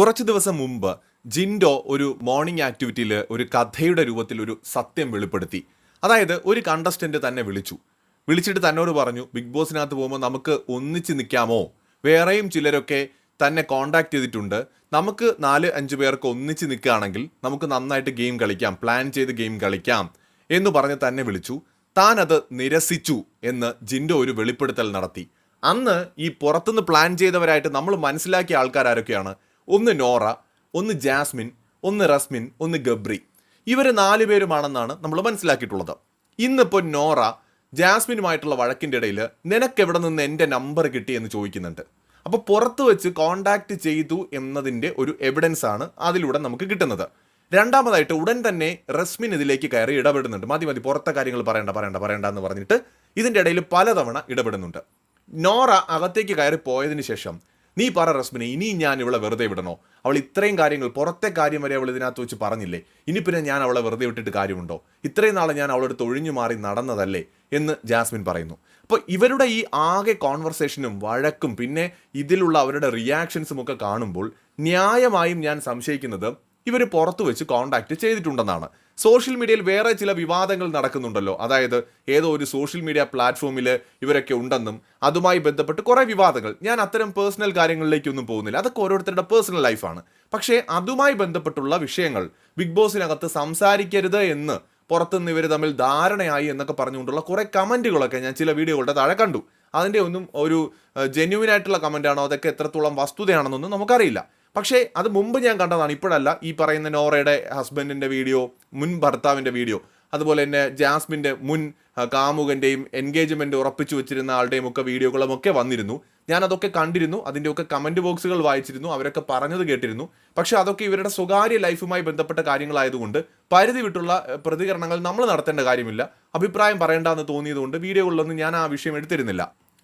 കുറച്ച് ദിവസം മുമ്പ് ജിൻഡോ ഒരു മോർണിംഗ് ആക്ടിവിറ്റിയിൽ ഒരു കഥയുടെ രൂപത്തിൽ ഒരു സത്യം വെളിപ്പെടുത്തി. അതായത് ഒരു കണ്ടസ്റ്റന്റ് തന്നെ വിളിച്ചു. വിളിച്ചിട്ട് തന്നോട് പറഞ്ഞു ബിഗ് ബോസിനകത്ത് പോകുമ്പോൾ നമുക്ക് ഒന്നിച്ച് നിൽക്കാമോ? വേറെയും ചിലരൊക്കെ തന്നെ കോണ്ടാക്ട് ചെയ്തിട്ടുണ്ട്. നമുക്ക് നാല് അഞ്ച് പേർക്ക് ഒന്നിച്ച് നിൽക്കുകയാണെങ്കിൽ നമുക്ക് നന്നായിട്ട് ഗെയിം കളിക്കാം പ്ലാൻ ചെയ്ത് ഗെയിം കളിക്കാം എന്ന് പറഞ്ഞ് തന്നെ വിളിച്ചു. താൻ അത് നിരസിച്ചു എന്ന് ജിൻഡോ ഒരു വെളിപ്പെടുത്തൽ നടത്തി. അന്ന് ഈ പുറത്തുനിന്ന് പ്ലാൻ ചെയ്തവരായിട്ട് നമ്മൾ മനസ്സിലാക്കിയ ആൾക്കാർ ആരൊക്കെയാണ്? ഒന്ന് നോറ ഒന്ന് ജാസ്മിൻ ഒന്ന് റസ്മിൻ ഒന്ന് ഗബ്രി. ഇവർ നാല് പേരുമാണെന്നാണ് നമ്മൾ മനസ്സിലാക്കിയിട്ടുള്ളത്. ഇന്നിപ്പോൾ നോറ ജാസ്മിനുമായിട്ടുള്ള വഴക്കിന്റെ ഇടയിൽ നിനക്ക് എവിടെ നിന്ന് എന്റെ നമ്പർ കിട്ടി എന്ന് ചോദിക്കുന്നുണ്ട്. അപ്പോൾ പുറത്ത് വെച്ച് കോണ്ടാക്ട് ചെയ്തു എന്നതിന്റെ ഒരു എവിഡൻസ് ആണ് അതിലൂടെ നമുക്ക് കിട്ടുന്നത്. രണ്ടാമതായിട്ട് ഉടൻ തന്നെ റസ്മിൻ ഇതിലേക്ക് കയറി ഇടപെടുന്നുണ്ട്. മതി മതി പുറത്തെ കാര്യങ്ങൾ പറയണ്ട പറയണ്ട പറയണ്ട എന്ന് പറഞ്ഞിട്ട് ഇതിന്റെ ഇടയിൽ പലതവണ ഇടപെടുന്നുണ്ട്. നോറ അകത്തേക്ക് കയറി പോയതിന് ശേഷം നീ പറ റസ്മിനെ ഇനി ഞാൻ ഇവളെ വെറുതെ വിടണോ? അവൾ ഇത്രയും കാര്യങ്ങൾ പുറത്തെ കാര്യം വരെ അവൾ ഇതിനകത്ത് വെച്ച് പറഞ്ഞില്ലേ? ഇനി പിന്നെ ഞാൻ അവളെ വെറുതെ വിട്ടിട്ട് കാര്യമുണ്ടോ? ഇത്രയും നാളെ ഞാൻ അവളെടുത്ത് ഒഴിഞ്ഞു മാറി നടന്നതല്ലേ? എന്ന് ജാസ്മിൻ പറയുന്നു. അപ്പോൾ ഇവരുടെ ഈ ആകെ കോൺവെർസേഷനും വഴക്കും പിന്നെ ഇതിലുള്ള അവരുടെ റിയാക്ഷൻസും ഒക്കെ കാണുമ്പോൾ ന്യായമായും ഞാൻ സംശയിക്കുന്നത് ഇവർ പുറത്തു വെച്ച് കോണ്ടാക്ട് ചെയ്തിട്ടുണ്ടെന്നാണ്. സോഷ്യൽ മീഡിയയിൽ വേറെ ചില വിവാദങ്ങൾ നടക്കുന്നുണ്ടല്ലോ. അതായത് ഏതോ ഒരു സോഷ്യൽ മീഡിയ പ്ലാറ്റ്ഫോമിൽ ഇവരൊക്കെ ഉണ്ടെന്നും അതുമായി ബന്ധപ്പെട്ട് കുറേ വിവാദങ്ങൾ. ഞാൻ അത്തരം പേഴ്സണൽ കാര്യങ്ങളിലേക്കൊന്നും പോകുന്നില്ല. അതൊക്കെ ഓരോരുത്തരുടെ പേഴ്സണൽ ലൈഫാണ് പക്ഷേ അതുമായി ബന്ധപ്പെട്ടുള്ള വിഷയങ്ങൾ ബിഗ് ബോസിനകത്ത് സംസാരിക്കരുത് എന്ന് പുറത്തുനിന്ന് ഇവർ തമ്മിൽ ധാരണയായി എന്നൊക്കെ പറഞ്ഞുകൊണ്ടുള്ള കുറേ കമന്റുകളൊക്കെ ഞാൻ ചില വീഡിയോകളുടെ താഴെ കണ്ടു. അതിന്റെ ഒന്നും ഒരു ജെന്യുവിനായിട്ടുള്ള കമന്റ് ആണോ? അതൊക്കെ എത്രത്തോളം വസ്തുതയാണെന്നൊന്നും നമുക്കറിയില്ല. പക്ഷേ അത് മുമ്പ് ഞാൻ കണ്ടതാണ്. ഇപ്പോഴല്ല ഈ പറയുന്ന നോറയുടെ ഹസ്ബൻഡിന്റെ വീഡിയോ മുൻ ഭർത്താവിന്റെ വീഡിയോ അതുപോലെ തന്നെ ജാസ്മിന്റെ മുൻ കാമുകന്റെയും എൻഗേജ്മെന്റ് ഉറപ്പിച്ചു വെച്ചിരുന്ന ആളുടെയും ഒക്കെ വീഡിയോകളും ഒക്കെ വന്നിരുന്നു. ഞാൻ അതൊക്കെ കണ്ടിരുന്നു അതിന്റെയൊക്കെ കമന്റ് ബോക്സുകൾ വായിച്ചിരുന്നു അവരൊക്കെ പറഞ്ഞത് കേട്ടിരുന്നു. പക്ഷേ അതൊക്കെ ഇവരുടെ സ്വകാര്യ ലൈഫുമായി ബന്ധപ്പെട്ട കാര്യങ്ങളായതുകൊണ്ട് പരിധി വിട്ടുള്ള പ്രതികരണങ്ങൾ നമ്മൾ നടത്തേണ്ട കാര്യമില്ല. അഭിപ്രായം പറയേണ്ടെന്ന് തോന്നിയതുകൊണ്ട് വീഡിയോകളിലൊന്നും ഞാൻ ആ വിഷയം എടുത്തിരുന്നില്ല.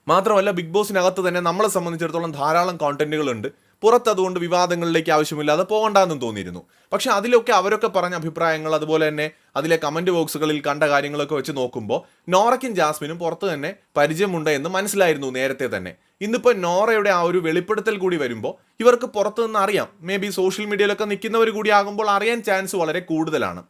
മാത്രമല്ല ബിഗ് ബോസിനകത്ത് തന്നെ നമ്മളെ സംബന്ധിച്ചിടത്തോളം ധാരാളം കോണ്ടന്റുകളുണ്ട് പുറത്ത് അതുകൊണ്ട് വിവാദങ്ങളിലേക്ക് ആവശ്യമില്ലാതെ പോകണ്ടെന്നും തോന്നിയിരുന്നു. പക്ഷെ അതിലൊക്കെ അവരൊക്കെ പറഞ്ഞ അഭിപ്രായങ്ങൾ അതുപോലെ തന്നെ അതിലെ കമന്റ് ബോക്സുകളിൽ കണ്ട കാര്യങ്ങളൊക്കെ വെച്ച് നോക്കുമ്പോൾ നോറയ്ക്കും ജാസ്മിനും പുറത്ത് തന്നെ പരിചയമുണ്ട് എന്ന് മനസ്സിലായിരുന്നു നേരത്തെ തന്നെ. ഇന്നിപ്പോൾ നോറയുടെ ആ ഒരു വെളിപ്പെടുത്തൽ കൂടി വരുമ്പോൾ ഇവർക്ക് പുറത്തു നിന്ന് അറിയാം. മേ ബി സോഷ്യൽ മീഡിയയിലൊക്കെ നിൽക്കുന്നവർ കൂടി ആകുമ്പോൾ അറിയാൻ ചാൻസ് വളരെ കൂടുതലാണ്.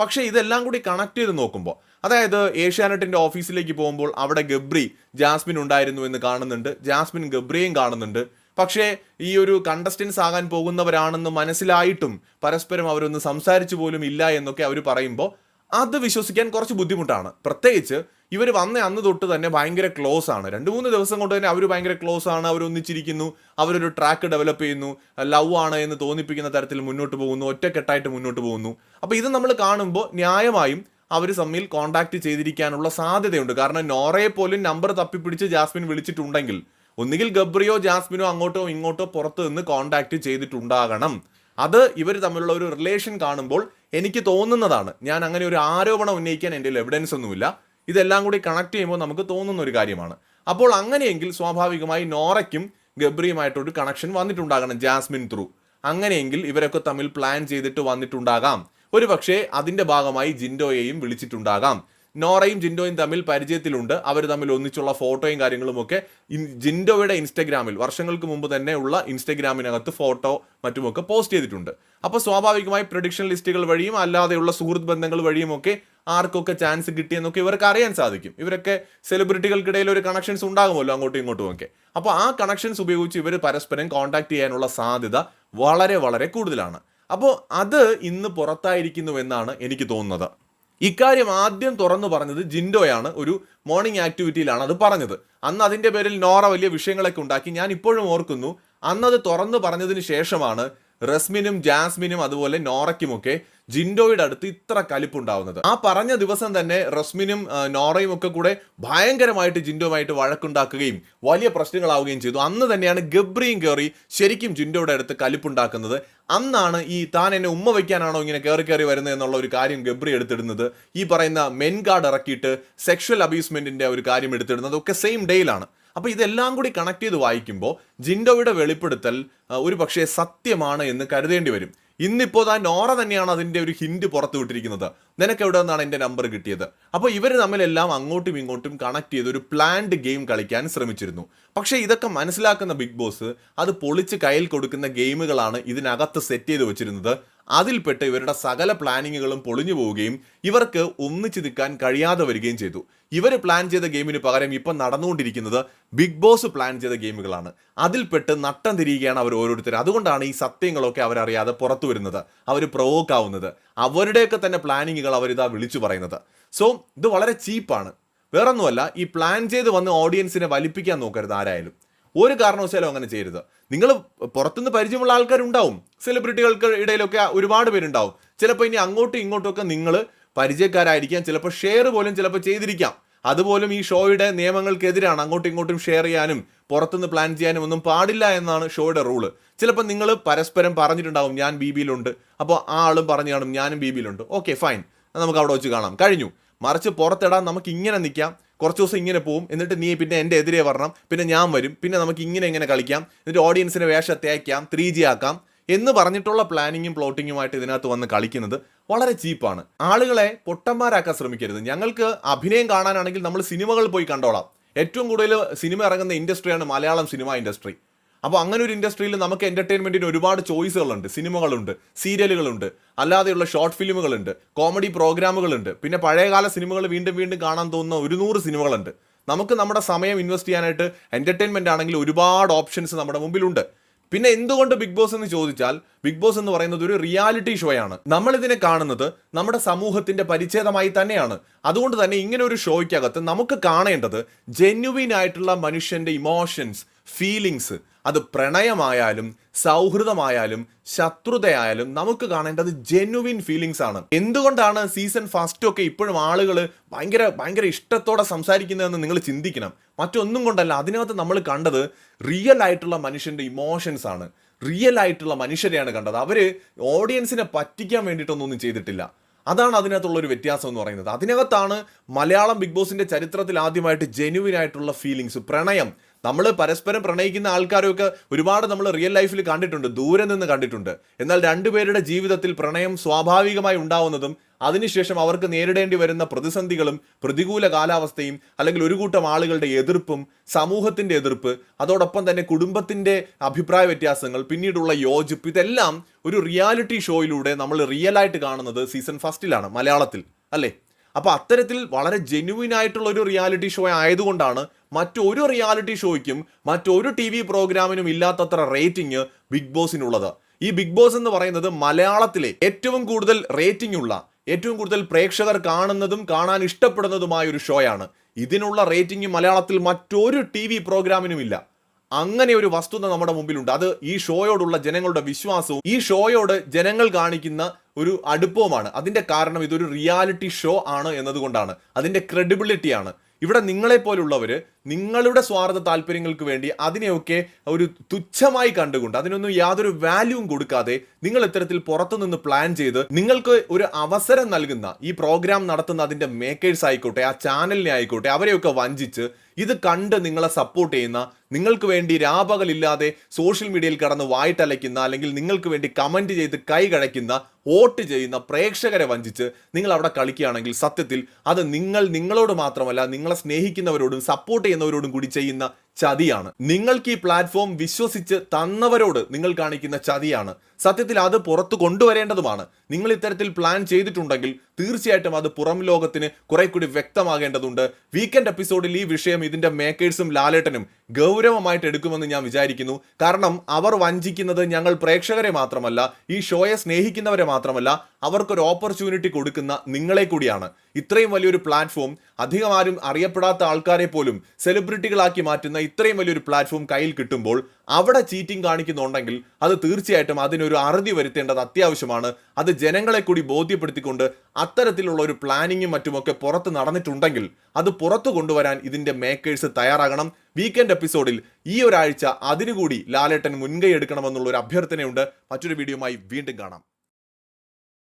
പക്ഷേ ഇതെല്ലാം കൂടി കണക്ട് ചെയ്ത് നോക്കുമ്പോൾ അതായത് ഏഷ്യാനെറ്റിന്റെ ഓഫീസിലേക്ക് പോകുമ്പോൾ അവിടെ ഗബ്രി ജാസ്മിൻ ഉണ്ടായിരുന്നു എന്ന് കാണുന്നുണ്ട്. ജാസ്മിൻ ഗബ്രിയും കാണുന്നുണ്ട്. പക്ഷേ ഈ ഒരു കണ്ടസ്റ്റൻസ് ആകാൻ പോകുന്നവരാണെന്ന് മനസ്സിലായിട്ടും പരസ്പരം അവരൊന്ന് സംസാരിച്ചു പോലും ഇല്ല എന്നൊക്കെ അവർ പറയുമ്പോൾ അത് വിശ്വസിക്കാൻ കുറച്ച് ബുദ്ധിമുട്ടാണ്. പ്രത്യേകിച്ച് ഇവർ വന്ന അന്ന് തൊട്ട് തന്നെ ഭയങ്കര ക്ലോസ് ആണ്. രണ്ട് മൂന്ന് ദിവസം കൊണ്ട് തന്നെ അവർ ഭയങ്കര ക്ലോസ് ആണ് അവർ ഒന്നിച്ചിരിക്കുന്നു അവരൊരു ട്രാക്ക് ഡെവലപ്പ് ചെയ്യുന്നു ലവ് ആണ് എന്ന് തോന്നിപ്പിക്കുന്ന തരത്തിൽ മുന്നോട്ട് പോകുന്നു ഒറ്റക്കെട്ടായിട്ട് മുന്നോട്ട് പോകുന്നു. അപ്പോൾ ഇത് നമ്മൾ കാണുമ്പോൾ ന്യായമായും അവർ തമ്മിൽ കോണ്ടാക്ട് ചെയ്തിരിക്കാനുള്ള സാധ്യതയുണ്ട്. കാരണം നോറയെ പോലും നമ്പർ തപ്പിപ്പിടിച്ച് ജാസ്മിൻ വിളിച്ചിട്ടുണ്ടെങ്കിൽ ഒന്നുകിൽ ഗബ്രിയോ ജാസ്മിനോ അങ്ങോട്ടോ ഇങ്ങോട്ടോ പുറത്ത് നിന്ന് കോണ്ടാക്ട് ചെയ്തിട്ടുണ്ടാകണം. അത് ഇവർ തമ്മിലുള്ള ഒരു റിലേഷൻ കാണുമ്പോൾ എനിക്ക് തോന്നുന്നതാണ്. ഞാൻ അങ്ങനെ ഒരു ആരോപണം ഉന്നയിക്കാൻ എന്റെ എവിഡൻസ് ഒന്നുമില്ല. ഇതെല്ലാം കൂടി കണക്ട് ചെയ്യുമ്പോൾ നമുക്ക് തോന്നുന്ന ഒരു കാര്യമാണ്. അപ്പോൾ അങ്ങനെയെങ്കിൽ സ്വാഭാവികമായി നോറയ്ക്കും ഗബ്രിയുമായിട്ടൊരു കണക്ഷൻ വന്നിട്ടുണ്ടാകണം ജാസ്മിൻ ത്രൂ. അങ്ങനെയെങ്കിൽ ഇവരൊക്കെ തമ്മിൽ പ്ലാൻ ചെയ്തിട്ട് വന്നിട്ടുണ്ടാകാം. ഒരു പക്ഷേ അതിന്റെ ഭാഗമായി ജിൻഡോയെയും വിളിച്ചിട്ടുണ്ടാകാം. നോറയും ജിൻഡോയും തമ്മിൽ പരിചയത്തിലുണ്ട്. അവർ തമ്മിൽ ഒന്നിച്ചുള്ള ഫോട്ടോയും കാര്യങ്ങളും ഒക്കെ ഇൻ- ജിൻഡോയുടെ ഇൻസ്റ്റഗ്രാമിൽ വർഷങ്ങൾക്ക് മുമ്പ് തന്നെ ഉള്ള ഇൻസ്റ്റഗ്രാമിനകത്ത് ഫോട്ടോ മറ്റുമൊക്കെ പോസ്റ്റ് ചെയ്തിട്ടുണ്ട്. അപ്പോൾ സ്വാഭാവികമായി പ്രൊഡിക്ഷൻ ലിസ്റ്റുകൾ വഴിയും അല്ലാതെയുള്ള സുഹൃത്ത് ബന്ധങ്ങൾ വഴിയും ഒക്കെ ആർക്കൊക്കെ ചാൻസ് കിട്ടിയെന്നൊക്കെ ഇവർക്ക് അറിയാൻ സാധിക്കും. ഇവരൊക്കെ സെലിബ്രിറ്റികൾക്കിടയിൽ ഒരു കണക്ഷൻസ് ഉണ്ടാകുമല്ലോ അങ്ങോട്ടും ഇങ്ങോട്ടും ഒക്കെ. അപ്പോൾ ആ കണക്ഷൻസ് ഉപയോഗിച്ച് ഇവർ പരസ്പരം കോൺടാക്ട് ചെയ്യാനുള്ള സാധ്യത വളരെ വളരെ കൂടുതലാണ്. അപ്പോൾ അത് ഇന്ന് പുറത്തായിരിക്കുന്നുവെന്നാണ് എനിക്ക് തോന്നുന്നത്. ഇക്കാര്യം ആദ്യം തുറന്നു പറഞ്ഞത് ജിൻഡോയാണ്. ഒരു മോർണിംഗ് ആക്ടിവിറ്റിയിലാണ് അത് പറഞ്ഞത്. അന്ന് അതിന്റെ പേരിൽ നോറ വലിയ വിഷയങ്ങളൊക്കെ ഉണ്ടാക്കി. ഞാൻ ഇപ്പോഴും ഓർക്കുന്നു അന്നത് തുറന്നു പറഞ്ഞതിന് ശേഷമാണ് റസ്മിനും ജാസ്മിനും അതുപോലെ നോറയ്ക്കുമൊക്കെ ജിൻഡോയുടെ അടുത്ത് ഇത്ര കലിപ്പുണ്ടാവുന്നത്. ആ പറഞ്ഞ ദിവസം തന്നെ റസ്മിനും നോറയും ഒക്കെ കൂടെ ഭയങ്കരമായിട്ട് ജിൻഡോയുമായിട്ട് വഴക്കുണ്ടാക്കുകയും വലിയ പ്രശ്നങ്ങളാവുകയും ചെയ്തു. അന്ന് തന്നെയാണ് ഗബ്രിയും കയറി ശരിക്കും ജിൻഡോയുടെ അടുത്ത് കലിപ്പുണ്ടാക്കുന്നത്. അന്നാണ് ഈ താൻ എന്നെ ഉമ്മ വയ്ക്കാനാണോ ഇങ്ങനെ കയറി കയറി വരുന്നത് എന്നുള്ള ഒരു കാര്യം ഗബ്രി എടുത്തിടുന്നത്. ഈ പറയുന്ന മെൻ കാർഡ് ഇറക്കിയിട്ട് സെക്ഷൽ അബ്യൂസ്മെന്റിന്റെ ഒരു കാര്യം എടുത്തിടുന്നത് ഒക്കെ സെയിം ഡേയിലാണ് അപ്പോൾ ഇതെല്ലാം കൂടി കണക്ട് ചെയ്ത് വായിക്കുമ്പോൾ ജിൻഡോയുടെ വെളിപ്പെടുത്തൽ ഒരു പക്ഷേ സത്യമാണ് എന്ന് കരുതേണ്ടി വരും. ഇന്നിപ്പോ താൻ നോറ തന്നെയാണ് അതിന്റെ ഒരു ഹിന്റ് പുറത്തു വിട്ടിരിക്കുന്നത്. നിനക്ക് എവിടെ നിന്നാണ് എന്റെ നമ്പർ കിട്ടിയത്? അപ്പോൾ ഇവർ തമ്മിലെല്ലാം അങ്ങോട്ടും ഇങ്ങോട്ടും കണക്ട് ചെയ്ത് ഒരു പ്ലാൻഡ് ഗെയിം കളിക്കാൻ ശ്രമിച്ചിരുന്നു. പക്ഷേ ഇതൊക്കെ മനസ്സിലാക്കുന്ന ബിഗ് ബോസ് അത് പൊളിച്ച് കയ്യിൽ കൊടുക്കുന്ന ഗെയിമുകളാണ് ഇതിനകത്ത് സെറ്റ് ചെയ്ത് വെച്ചിരുന്നത്. അതിൽപ്പെട്ട് ഇവരുടെ സകല പ്ലാനിങ്ങുകളും പൊളിഞ്ഞു പോവുകയും ഇവർക്ക് ഒന്നിച്ചു നിൽക്കാൻ കഴിയാതെ വരികയും ചെയ്തു. ഇവർ പ്ലാൻ ചെയ്ത ഗെയിമിന് പകരം ഇപ്പം നടന്നുകൊണ്ടിരിക്കുന്നത് ബിഗ് ബോസ് പ്ലാൻ ചെയ്ത ഗെയിമുകളാണ്. അതിൽപ്പെട്ട് നട്ടം തിരിയുകയാണ് അവർ ഓരോരുത്തർ അതുകൊണ്ടാണ് ഈ സത്യങ്ങളൊക്കെ അവരറിയാതെ പുറത്തു വരുന്നത് അവർ പ്രൊവോക്ക് ആവുന്നത്. അവരുടെയൊക്കെ തന്നെ പ്ലാനിങ്ങുകൾ അവരിതാ വിളിച്ചു പറയുന്നത്. സോ ഇത് വളരെ ചീപ്പാണ്. വേറൊന്നുമല്ല ഈ പ്ലാൻ ചെയ്ത് വന്ന് ഓഡിയൻസിനെ വലിപ്പിക്കാൻ നോക്കരുത് ആരായാലും. ഒരു കാരണവശാലും അങ്ങനെ ചെയ്യരുത്. നിങ്ങൾ പുറത്തുനിന്ന് പരിചയമുള്ള ആൾക്കാരുണ്ടാവും. സെലിബ്രിറ്റികൾക്ക് ഇടയിലൊക്കെ ഒരുപാട് പേരുണ്ടാവും. ചിലപ്പോൾ ഇനി അങ്ങോട്ടും ഇങ്ങോട്ടും ഒക്കെ നിങ്ങൾ പരിചയക്കാരായിരിക്കാം. ചിലപ്പോൾ ഷെയർ പോലും ചിലപ്പോൾ ചെയ്തിരിക്കാം. അതുപോലും ഈ ഷോയുടെ നിയമങ്ങൾക്കെതിരാണ് അങ്ങോട്ടും ഇങ്ങോട്ടും ഷെയർ ചെയ്യാനും പുറത്തുനിന്ന് പ്ലാൻ ചെയ്യാനും ഒന്നും പാടില്ല എന്നാണ് ഷോയുടെ റൂൾ ചിലപ്പോൾ നിങ്ങൾ പരസ്പരം പറഞ്ഞിട്ടുണ്ടാവും ഞാൻ ബി ബിയിലുണ്ട്. അപ്പോൾ ആ ആളും പറഞ്ഞു കാണും ഞാനും ബി ബിയിലുണ്ട്. ഓക്കെ ഫൈൻ നമുക്ക് അവിടെ വെച്ച് കാണാം. കഴിഞ്ഞു. മറിച്ച് പുറത്തിടാൻ നമുക്ക് ഇങ്ങനെ നിൽക്കാം. കുറച്ച് ദിവസം ഇങ്ങനെ പോവും. എന്നിട്ട് നീ പിന്നെ എന്റെ എതിരെ വരണം. പിന്നെ ഞാൻ വരും. പിന്നെ നമുക്ക് ഇങ്ങനെ ഇങ്ങനെ കളിക്കാം. എന്നിട്ട് ഓഡിയൻസിനെ വേഷം തേക്കാം. ത്രീ ജി ആക്കാം. എന്ന് പറഞ്ഞിട്ടുള്ള പ്ലാനിങ്ങും പ്ലോട്ടിങ്ങുമായിട്ട് ഇതിനകത്ത് വന്ന് കളിക്കുന്നത് വളരെ ചീപ്പാണ് ആളുകളെ പൊട്ടന്മാരാക്കാൻ ശ്രമിക്കരുത്. ഞങ്ങൾക്ക് അഭിനയം കാണാനാണെങ്കിൽ നമ്മൾ സിനിമകൾ പോയി കണ്ടോളാം. ഏറ്റവും കൂടുതൽ സിനിമ ഇറങ്ങുന്ന ഇൻഡസ്ട്രിയാണ് മലയാളം സിനിമ ഇൻഡസ്ട്രി അപ്പോൾ അങ്ങനെ ഒരു ഇൻഡസ്ട്രിയിൽ നമുക്ക് എന്റർടൈൻമെന്റിന് ഒരുപാട് ചോയ്സുകളുണ്ട് സിനിമകളുണ്ട് സീരിയലുകളുണ്ട് അല്ലാതെയുള്ള ഷോർട്ട് ഫിലിമുകളുണ്ട് കോമഡി പ്രോഗ്രാമുകളുണ്ട് പിന്നെ പഴയകാല സിനിമകൾ വീണ്ടും വീണ്ടും കാണാൻ തോന്നുന്ന ഒരു നൂറ് സിനിമകളുണ്ട്. നമുക്ക് നമ്മുടെ സമയം ഇൻവെസ്റ്റ് ചെയ്യാനായിട്ട് എന്റർടൈൻമെന്റ് ആണെങ്കിൽ ഒരുപാട് ഓപ്ഷൻസ് നമ്മുടെ മുമ്പിലുണ്ട്. പിന്നെ എന്തുകൊണ്ട് ബിഗ് ബോസ് എന്ന് ചോദിച്ചാൽ ബിഗ് ബോസ് എന്ന് പറയുന്നത് ഒരു റിയാലിറ്റി ഷോയാണ് നമ്മൾ ഇതിനെ കാണുന്നത് നമ്മുടെ സമൂഹത്തിന്റെ പരിച്ഛേദമായി തന്നെയാണ്. അതുകൊണ്ട് തന്നെ ഇങ്ങനെ ഒരു ഷോയ്ക്കകത്ത് നമുക്ക് കാണേണ്ടത് ജെന്യുവിൻ ആയിട്ടുള്ള മനുഷ്യന്റെ ഇമോഷൻസ് ഫീലിങ്സ് അത് പ്രണയമായാലും സൗഹൃദമായാലും ശത്രുതയായാലും നമുക്ക് കാണേണ്ടത് ജെന്യുവിൻ ഫീലിങ്സ് ആണ്. എന്തുകൊണ്ടാണ് സീസൺ ഫസ്റ്റ് ഒക്കെ ഇപ്പോഴും ആളുകൾ ഭയങ്കര ഭയങ്കര ഇഷ്ടത്തോടെ സംസാരിക്കുന്നതെന്ന് നിങ്ങൾ ചിന്തിക്കണം? മറ്റൊന്നും കൊണ്ടല്ല അതിനകത്ത് നമ്മൾ കണ്ടത് റിയൽ ആയിട്ടുള്ള മനുഷ്യന്റെ ഇമോഷൻസ് ആണ്. റിയൽ ആയിട്ടുള്ള മനുഷ്യരെയാണ് കണ്ടത്. അവർ ഓഡിയൻസിനെ പറ്റിക്കാൻ വേണ്ടിയിട്ടൊന്നും ചെയ്തിട്ടില്ല. അതാണ് അതിനകത്തുള്ള ഒരു വ്യത്യാസം എന്ന് പറയുന്നത്. അതിനകത്താണ് മലയാളം ബിഗ് ബോസിന്റെ ചരിത്രത്തിൽ ആദ്യമായിട്ട് ജെനുവിൻ ആയിട്ടുള്ള ഫീലിങ്സ് പ്രണയം. നമ്മൾ പരസ്പരം പ്രണയിക്കുന്ന ആൾക്കാരൊക്കെ ഒരുപാട് നമ്മൾ റിയൽ ലൈഫിൽ കണ്ടിട്ടുണ്ട് ദൂരെ നിന്ന് കണ്ടിട്ടുണ്ട്. എന്നാൽ രണ്ടുപേരുടെ ജീവിതത്തിൽ പ്രണയം സ്വാഭാവികമായി ഉണ്ടാവുന്നതും അതിനുശേഷം അവർക്ക് നേരിടേണ്ടി വരുന്ന പ്രതിസന്ധികളും പ്രതികൂല കാലാവസ്ഥയും അല്ലെങ്കിൽ ഒരു കൂട്ടം ആളുകളുടെ എതിർപ്പും സമൂഹത്തിന്റെ എതിർപ്പ് അതോടൊപ്പം തന്നെ കുടുംബത്തിന്റെ അഭിപ്രായ വ്യത്യാസങ്ങൾ പിന്നീടുള്ള യോജിപ്പ് ഇതെല്ലാം ഒരു റിയാലിറ്റി ഷോയിലൂടെ നമ്മൾ റിയൽ ആയിട്ട് കാണുന്നത് സീസൺ ഫസ്റ്റിലാണ് മലയാളത്തിൽ. അല്ലേ? അപ്പോൾ അത്തരത്തിൽ വളരെ ജെന്യുവിൻ ആയിട്ടുള്ള ഒരു റിയാലിറ്റി ഷോ ആയതുകൊണ്ടാണ് മറ്റൊരു റിയാലിറ്റി ഷോയ്ക്കും മറ്റൊരു ടി വി പ്രോഗ്രാമിനും ഇല്ലാത്തത്ര റേറ്റിംഗ് ബിഗ് ബോസിനുള്ളത്. ഈ ബിഗ് ബോസ് എന്ന് പറയുന്നത് മലയാളത്തിലെ ഏറ്റവും കൂടുതൽ റേറ്റിംഗ് ഉള്ള ഏറ്റവും കൂടുതൽ പ്രേക്ഷകർ കാണുന്നതും കാണാൻ ഇഷ്ടപ്പെടുന്നതുമായ ഒരു ഷോയാണ്. ഇതിനുള്ള റേറ്റിംഗ് മലയാളത്തിൽ മറ്റൊരു ടി വി പ്രോഗ്രാമിനുമില്ല. അങ്ങനെ ഒരു വസ്തുത നമ്മുടെ മുമ്പിലുണ്ട്. അത് ഈ ഷോയോടുള്ള ജനങ്ങളുടെ വിശ്വാസവും ഈ ഷോയോട് ജനങ്ങൾ കാണിക്കുന്ന ഒരു അടുപ്പവുമാണ്. അതിന്റെ കാരണം ഇതൊരു റിയാലിറ്റി ഷോ ആണ് എന്നതുകൊണ്ടാണ്. അതിന്റെ ക്രെഡിബിലിറ്റിയാണ്. ഇവിടെ നിങ്ങളെപ്പോലുള്ളവർ നിങ്ങളുടെ സ്വാർത്ഥ താല്പര്യങ്ങൾക്ക് വേണ്ടി അതിനെയൊക്കെ ഒരു തുച്ഛമായി കണ്ടുകൊണ്ട് അതിനൊന്നും യാതൊരു വാല്യൂവും കൊടുക്കാതെ നിങ്ങൾ ഇത്തരത്തിൽ പുറത്തുനിന്ന് പ്ലാൻ ചെയ്ത് നിങ്ങൾക്ക് ഒരു അവസരം നൽകുന്ന ഈ പ്രോഗ്രാം നടത്തുന്ന അതിന്റെ മേക്കേഴ്സ് ആയിക്കോട്ടെ ആ ചാനലിനെ ആയിക്കോട്ടെ അവരെയൊക്കെ വഞ്ചിച്ച് ഇത് കണ്ട് നിങ്ങളെ സപ്പോർട്ട് ചെയ്യുന്ന നിങ്ങൾക്ക് വേണ്ടി രാപകലില്ലാതെ സോഷ്യൽ മീഡിയയിൽ കടന്ന് വായിട്ടലയ്ക്കുന്ന അല്ലെങ്കിൽ നിങ്ങൾക്ക് വേണ്ടി കമന്റ് ചെയ്ത് കൈ കഴയ്ക്കുന്ന വോട്ട് ചെയ്യുന്ന പ്രേക്ഷകരെ വഞ്ചിച്ച് നിങ്ങൾ അവിടെ കളിക്കുകയാണെങ്കിൽ സത്യത്തിൽ അത് നിങ്ങൾ നിങ്ങളോട് മാത്രമല്ല നിങ്ങളെ സ്നേഹിക്കുന്നവരോടും സപ്പോർട്ട് ചെയ്യുന്നവരോടും കൂടി ചെയ്യുന്ന ചതിയാണ്. നിങ്ങൾക്ക് ഈ പ്ലാറ്റ്ഫോം വിശ്വസിച്ച് തന്നവരോട് നിങ്ങൾ കാണിക്കുന്ന ചതിയാണ്. സത്യത്തിൽ അത് പുറത്തു കൊണ്ടുവരേണ്ടതുമാണ്. നിങ്ങൾ ഇത്തരത്തിൽ പ്ലാൻ ചെയ്തിട്ടുണ്ടെങ്കിൽ തീർച്ചയായിട്ടും അത് പുറം ലോകത്തിന് കുറെ കൂടി വ്യക്തമാകേണ്ടതുണ്ട്. വീക്കെൻഡ് എപ്പിസോഡിൽ ഈ വിഷയം ഇതിന്റെ മേക്കേഴ്സും ലാലേട്ടനും ഗൗരവമായിട്ട് എടുക്കുമെന്ന് ഞാൻ വിചാരിക്കുന്നു. കാരണം അവർ വഞ്ചിക്കുന്നത് ഞങ്ങൾ പ്രേക്ഷകരെ മാത്രമല്ല ഈ ഷോയെ സ്നേഹിക്കുന്നവരെ മാത്രമല്ല അവർക്കൊരു ഓപ്പർച്യൂണിറ്റി കൊടുക്കുന്ന നിങ്ങളെ കൂടിയാണ്. ഇത്രയും വലിയൊരു പ്ലാറ്റ്ഫോം അധികം ആരും അറിയപ്പെടാത്ത ആൾക്കാരെ പോലും സെലിബ്രിറ്റികളാക്കി മാറ്റുന്ന ഇത്രയും വലിയൊരു പ്ലാറ്റ്ഫോം കയ്യിൽ കിട്ടുമ്പോൾ അവിടെ ചീറ്റിംഗ് കാണിക്കുന്നുണ്ടെങ്കിൽ അത് തീർച്ചയായിട്ടും അതിനൊരു അറുതി വരുത്തേണ്ടത് അത്യാവശ്യമാണ്. അത് ജനങ്ങളെ കൂടി ബോധ്യപ്പെടുത്തിക്കൊണ്ട് അത്തരത്തിലുള്ള ഒരു പ്ലാനിങ്ങും മറ്റുമൊക്കെ പുറത്ത് നടന്നിട്ടുണ്ടെങ്കിൽ അത് പുറത്തു കൊണ്ടുവരാൻ ഇതിന്റെ മേക്കേഴ്സ് തയ്യാറാകണം. വീക്കെൻഡ് എപ്പിസോഡിൽ ഈ ഒരാഴ്ച അതിനുകൂടി ലാലേട്ടൻ മുൻകൈ എടുക്കണമെന്നുള്ള ഒരു അഭ്യർത്ഥനയുണ്ട്. മറ്റൊരു വീഡിയോയുമായി വീണ്ടും കാണാം.